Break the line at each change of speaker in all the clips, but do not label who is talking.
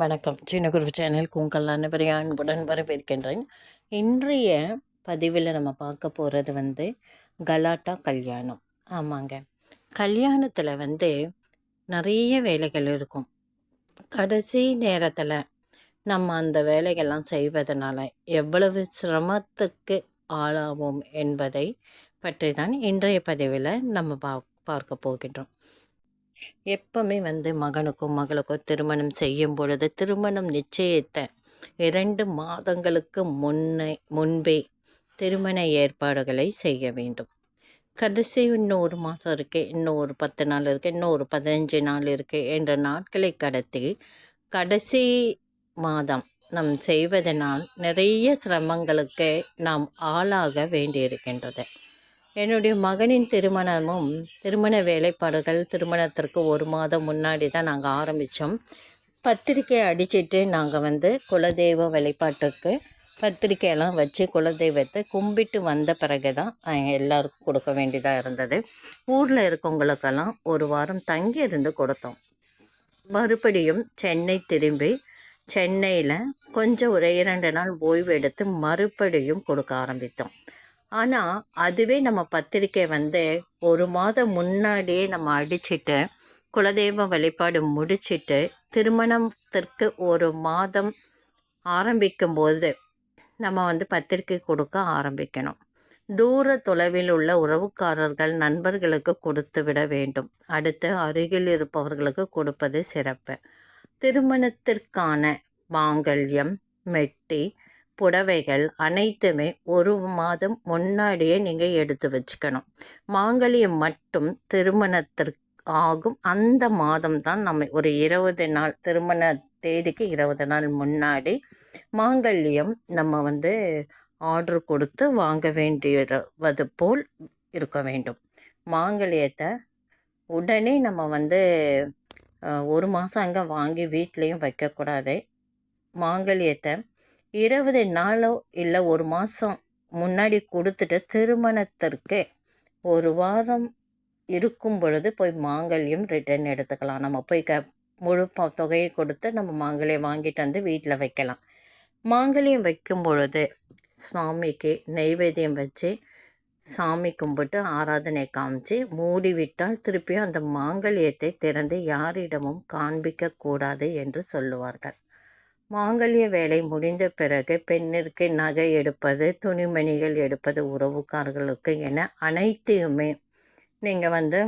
வணக்கம். சின்ன சின்னகுரு சேனலுக்கு உங்கள் அனைவரையும் அன்புடன் வரவேற்கின்றேன். இன்றைய பதிவில் நம்ம பார்க்க போகிறது வந்து கலாட்டா கல்யாணம். ஆமாங்க. கல்யாணத்தில் வந்து நிறைய வேலைகள் இருக்கும். கடைசி நேரத்தில் நம்ம அந்த வேலைகள்லாம் செய்வதனால எவ்வளவு சிரமத்துக்கு ஆளாவோம் என்பதை பற்றி தான் இன்றைய பதிவில் நம்ம பா பார்க்க போகின்றோம். எப்பவுமே வந்து மகனுக்கும் மகளுக்கும் திருமணம் செய்யும் பொழுது திருமணம் நிச்சயத்தை இரண்டு மாதங்களுக்கு முன்னே முன்பே திருமண ஏற்பாடுகளை செய்ய வேண்டும். கடைசி இன்னும் ஒரு மாதம் இருக்குது இன்னும் ஒரு பத்து நாள் இருக்குது இன்னும் ஒரு பதினஞ்சு நாள் இருக்குது என்ற நாட்களை கடத்தி கடைசி மாதம் நாம் செய்வதனால் நிறைய சிரமங்களுக்கு நாம் ஆளாக வேண்டியிருக்கின்றது. என்னுடைய மகனின் திருமணமும் திருமண வேலைப்பாடுகள் திருமணத்திற்கு ஒரு மாதம் முன்னாடி தான் நாங்கள் ஆரம்பித்தோம் பத்திரிக்கை அடிச்சிட்டு நாங்கள் வந்து குலதெய்வ வழிபாட்டுக்கு பத்திரிக்கையெல்லாம் வச்சு குலதெய்வத்தை கும்பிட்டு வந்த பிறகு தான் எல்லாருக்கும் கொடுக்க வேண்டியதாக இருந்தது. ஊரில் இருக்கவங்களுக்கெல்லாம் ஒரு வாரம் தங்கி இருந்து கொடுத்தோம். மறுபடியும் சென்னை திரும்பி சென்னையில் கொஞ்சம் ஒரு இரண்டு நாள் ஓய்வு எடுத்து மறுபடியும் கொடுக்க ஆரம்பித்தோம். ஆனால் அதுவே நம்ம பத்திரிக்கை வந்து ஒரு மாதம் முன்னாடியே நம்ம அடிச்சுட்டு குலதெய்வ வழிபாடு முடிச்சிட்டு திருமணத்திற்கு ஒரு மாதம் ஆரம்பிக்கும்போது நம்ம வந்து பத்திரிக்கை கொடுக்க ஆரம்பிக்கணும். தூர தொலைவில் உள்ள உறவுக்காரர்கள் நண்பர்களுக்கு கொடுத்து விட வேண்டும். அடுத்து அருகில் இருப்பவர்களுக்கு கொடுப்பது சிறப்பு. திருமணத்திற்கான மாங்கல்யம் மெட்டி புடவைகள் அனைத்துமே ஒரு மாதம் முன்னாடியே நீங்கள் எடுத்து வச்சுக்கணும். மாங்கல்யம் மட்டும் திருமணத்திற்கு ஆகும். அந்த மாதம் தான் நம்ம ஒரு இருபது நாள் திருமண தேதிக்கு இருபது நாள் முன்னாடி மாங்கல்யம் நம்ம வந்து ஆர்டர் கொடுத்து வாங்க வேண்டியது போல் இருக்க வேண்டும். மாங்கல்யத்தை உடனே நம்ம வந்து ஒரு மாதம் அங்கே வாங்கி வீட்லேயும் வைக்கக்கூடாது மாங்கல்யத்தை இருபது நாளோ இல்லை ஒரு மாதம் முன்னாடி கொடுத்துட்டு திருமணத்திற்கு ஒரு வாரம் இருக்கும் பொழுது போய் மாங்கல்யம் ரிட்டர்ன் எடுத்துக்கலாம். நம்ம போய் க முழு தொகையை கொடுத்து நம்ம மாங்கல்யம் வாங்கிட்டு வந்து வீட்டில் வைக்கலாம். மாங்கல்யம் வைக்கும் பொழுது சுவாமிக்கு நெய்வேத்தியம் வச்சு சாமி கும்பிட்டு ஆராதனை காமிச்சு மூடிவிட்டால் திருப்பியும் அந்த மாங்கல்யத்தை திறந்து யாரிடமும் காண்பிக்கக்கூடாது என்று சொல்லுவார்கள். மாங்கல்ய வேலை முடிந்த பிறகு பெண்ணிற்கு நகை எடுப்பது துணிமணிகள் எடுப்பது உறவுக்காரர்களுக்கு என அனைத்தையுமே நீங்கள் வந்து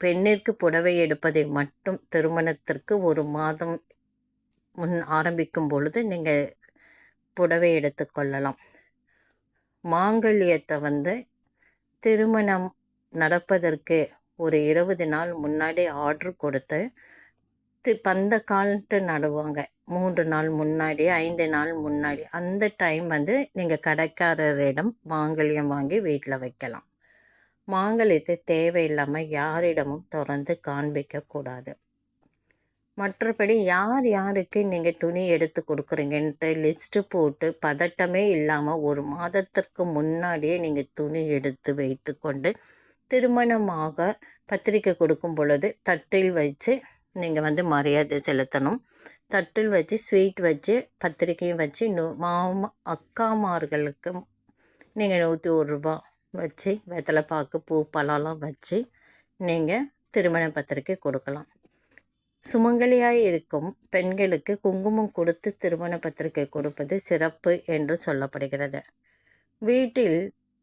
பெண்ணிற்கு புடவை எடுப்பதை மட்டும் திருமணத்திற்கு ஒரு மாதம் முன் ஆரம்பிக்கும் பொழுது நீங்கள் புடவை எடுத்துக்கொள்ளலாம் மாங்கல்யத்தை வந்து திருமணம் நடப்பதற்கு ஒரு இருபது நாள் முன்னாடி ஆர்டர் கொடுத்து பந்த கால்ட்டு நடுவாங்க. மூன்று நாள் முன்னாடி ஐந்து நாள் முன்னாடி. அந்த டைம் வந்து நீங்கள் கடைக்காரரிடம் மாங்கல்யம் வாங்கி வீட்டில் வைக்கலாம். மாங்கல்யத்தை தேவையில்லாமல் யாரிடமும் திறந்து காண்பிக்கக்கூடாது. மற்றபடி யார் யாருக்கு நீங்கள் துணி எடுத்து கொடுக்குறீங்கன்ட்டு லிஸ்ட்டு போட்டு பதட்டமே இல்லாமல் ஒரு மாதத்திற்கு முன்னாடியே நீங்கள் துணி எடுத்து வைத்து கொண்டு திருமணமாக பத்திரிக்கை கொடுக்கும் பொழுது தட்டில் வச்சு நீங்கள் வந்து மரியாதை செலுத்தணும். தட்டில் வச்சு ஸ்வீட் வச்சு பத்திரிக்கையும் வச்சு நூ மாமா அக்காமார்களுக்கு நீங்கள் நூற்றி ஒரு ரூபா வச்சு வெத்தலை பாக்கு பூ பழம்லாம் வச்சு நீங்கள் திருமண பத்திரிக்கை கொடுக்கலாம். சுமங்கலியாக இருக்கும் பெண்களுக்கு குங்குமம் கொடுத்து திருமண பத்திரிகை கொடுப்பது சிறப்பு என்று சொல்லப்படுகிறது. வீட்டில்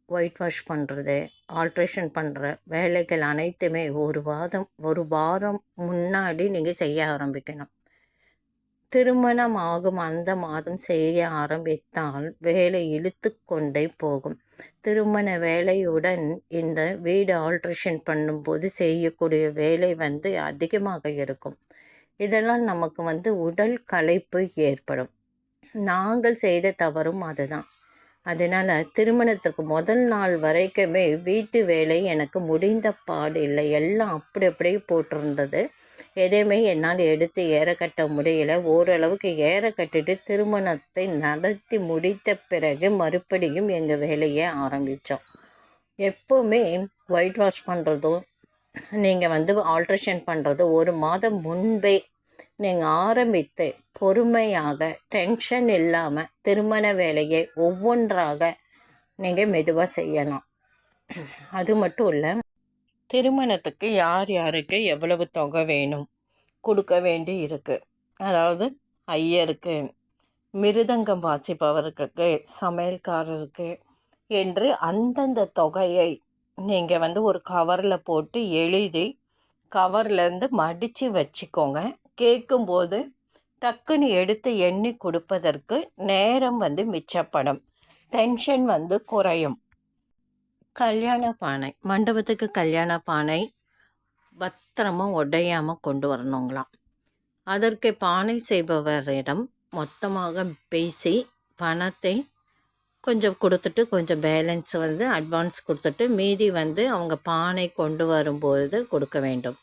ஒயிட் வாஷ் பண்ணுறது ஆல்ட்ரேஷன் பண்ணுற வேலைகள் அனைத்துமே ஒரு வாதம் ஒரு வாரம் முன்னாடி நீங்கள் செய்ய ஆரம்பிக்கணும். திருமணம் ஆகும் அந்த மாதம் செய்ய ஆரம்பித்தால் வேலை இழுத்து கொண்டே போகும். திருமண வேலையுடன் இந்த வீடு ஆல்ட்ரேஷன் பண்ணும்போது செய்யக்கூடிய வேலை வந்து அதிகமாக இருக்கும். இதெல்லாம் நமக்கு வந்து உடல் களைப்பு ஏற்படும். நாங்கள் செய்த தவறும் அதுதான். அதனால் திருமணத்துக்கு முதல் நாள் வரைக்குமே வீட்டு வேலை எனக்கு முடிந்த பாடு இல்லை. எல்லாம் அப்படி அப்படியே போட்டிருந்தது. எதையுமே என்னால் எடுத்து ஏற கட்ட முடியல. ஓரளவுக்கு ஏற கட்டிட்டு திருமணத்தை நடத்தி முடித்த பிறகு மறுபடியும் எங்கள் வேலையை ஆரம்பித்தோம் எப்போவுமே ஒயிட் வாஷ் பண்ணுறதும் நீங்கள் வந்து ஆல்ட்ரேஷன் பண்ணுறதும் ஒரு மாதம் முன்பே நீங்கள் ஆரம்பித்து பொறுமையாக டென்ஷன் இல்லாமல் திருமண வேலையை ஒவ்வொன்றாக நீங்கள் மெதுவாக செய்யலாம். அது மட்டும் இல்லை திருமணத்துக்கு யார் யாருக்கு எவ்வளவு தொகை வேணும் கொடுக்க வேண்டி இருக்குது அதாவது ஐயருக்கு மிருதங்கம் வாசிப்பவர்களுக்கு சமையல்காரருக்கு என்று அந்தந்த தொகையை நீங்கள் வந்து ஒரு கவரில் போட்டு எழுதி கவர்லேருந்து மடித்து வச்சுக்கோங்க. கேட்கும்போது டக்குன்னு எடுத்து எண்ணி கொடுப்பதற்கு நேரம் வந்து மிச்சப்படும். டென்ஷன் வந்து குறையும். கல்யாண பானை மண்டபத்துக்கு கல்யாண பானை பத்திரமாக உடையாமல் கொண்டு வரணுங்களாம். அதற்கு பானை செய்பவரிடம் மொத்தமாக பேசி பணத்தை கொஞ்சம் கொடுத்துட்டு கொஞ்சம் பேலன்ஸ் வந்து அட்வான்ஸ் கொடுத்துட்டு மீதி வந்து அவங்க பானை கொண்டு வரும்பொழுது கொடுக்க வேண்டும்.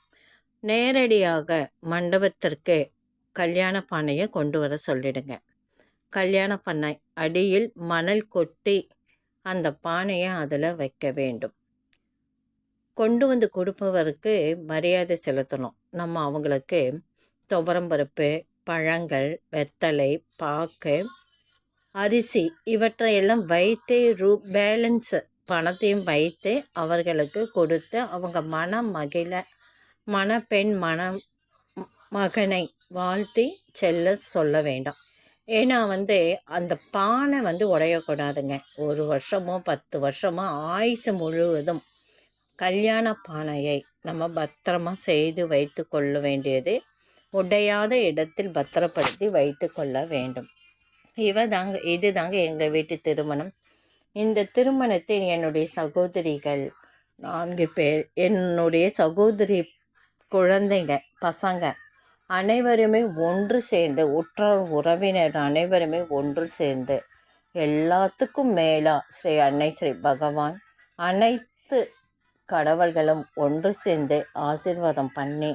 நேரடியாக மண்டபத்திற்கு கல்யாண பானையை கொண்டு வர சொல்லிடுங்க. கல்யாண பண்ணை அடியில் மணல் கொட்டி அந்த பானையை அதில் வைக்க வேண்டும். கொண்டு வந்து கொடுப்பவருக்கு மரியாதை செலுத்தணும். நம்ம அவங்களுக்கு துவரம்பருப்பு பழங்கள் வெத்தலை பாக்கு அரிசி இவற்றையெல்லாம் வைத்து ரூ பேலன்ஸு பணத்தையும் வைத்து அவர்களுக்கு கொடுத்து அவங்க மனம் மகிழ மணப்பெண் மன மகனை வாழ்த்தி செல்ல சொல்ல வேண்டாம். ஏன்னா வந்து அந்த பானை வந்து உடையக்கூடாதுங்க. ஒரு வருஷமோ பத்து வருஷமோ ஆயுசு முழுவதும் கல்யாண பானையை நம்ம பத்திரமா செய்து வைத்து கொள்ள வேண்டியது உடையாத இடத்தில் பத்திரப்படுத்தி வைத்து கொள்ள வேண்டும். இவ தாங்க இது தாங்க எங்கள் வீட்டு திருமணம். இந்த திருமணத்தில் என்னுடைய சகோதரிகள் நான்கு பேர். என்னுடைய சகோதரி குழந்தைங்க பசங்க அனைவருமே ஒன்று சேர்ந்து உற்றார் உறவினர் அனைவருமே ஒன்று சேர்ந்து எல்லாத்துக்கும் மேலா ஸ்ரீ அன்னை ஸ்ரீ பகவான் அனைத்து கடவுள்களும் ஒன்று சேர்ந்து ஆசிர்வாதம் பண்ணி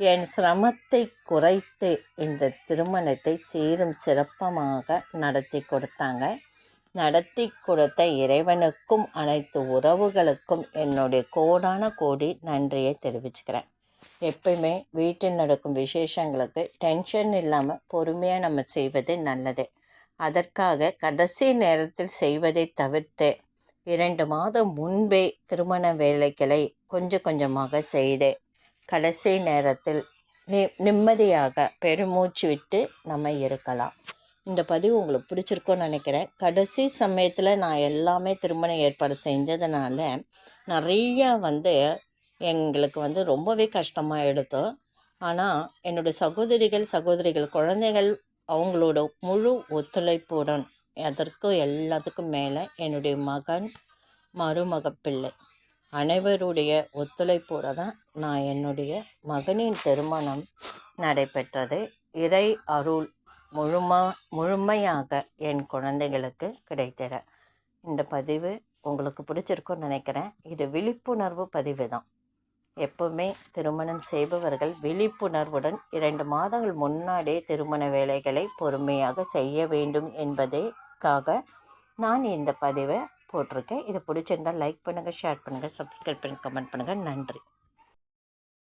என் சிரமத்தை குறைத்து இந்த திருமணத்தை சீரும் சிறப்பமாக நடத்தி கொடுத்தாங்க. நடத்தி கொடுத்த இறைவனுக்கும் அனைத்து உறவுகளுக்கும் என்னுடைய கோடான கோடி நன்றியை தெரிவிச்சுக்கிறேன். எப்பயுமே வீட்டில் நடக்கும் விசேஷங்களுக்கு டென்ஷன் இல்லாமல் பொறுமையாக நம்ம செய்வது நல்லது. அதற்காக கடைசி நேரத்தில் செய்வதை தவிர்த்து இரண்டு மாதம் முன்பே திருமண வேலைகளை கொஞ்சம் கொஞ்சமாக செய்து கடைசி நேரத்தில் நி நிம்மதியாக பெருமூச்சு விட்டு நம்ம இருக்கலாம். இந்த பதிவு உங்களுக்கு பிடிச்சிருக்கோன்னு நினைக்கிறேன். கடைசி சமயத்தில் நான் எல்லாமே திருமண ஏற்பாடு செஞ்சதுனால நிறையா வந்து எங்களுக்கு வந்து ரொம்பவே கஷ்டமாக எடுத்தோம். ஆனால் என்னுடைய சகோதரிகள் சகோதரிகள் குழந்தைகள் அவங்களோட முழு ஒத்துழைப்புடன் அதற்கும் எல்லாத்துக்கும் மேலே என்னுடைய மகன் மருமக பிள்ளை அனைவருடைய ஒத்துழைப்போடு தான் நான் என்னுடைய மகனின் திருமணம் நடைபெற்றது. இறை அருள் முழுமா முழுமையாக என் குழந்தைகளுக்கு கிடைக்கிற இந்த பதிவு உங்களுக்கு பிடிச்சிருக்குன்னு நினைக்கிறேன். இது விழிப்புணர்வு பதிவு தான். எப்போவுமே திருமணம் செய்பவர்கள் விழிப்புணர்வுடன் இரண்டு மாதங்கள் முன்னாடியே திருமண வேலைகளை பொறுமையாக செய்ய வேண்டும் என்பதற்காக நான் இந்த பதிவை போட்டிருக்கேன். இது பிடிச்சிருந்தால் லைக் பண்ணுங்கள் ஷேர் பண்ணுங்கள் சப்ஸ்கிரைப் பண்ணுங்கள் கமெண்ட் பண்ணுங்கள் நன்றி.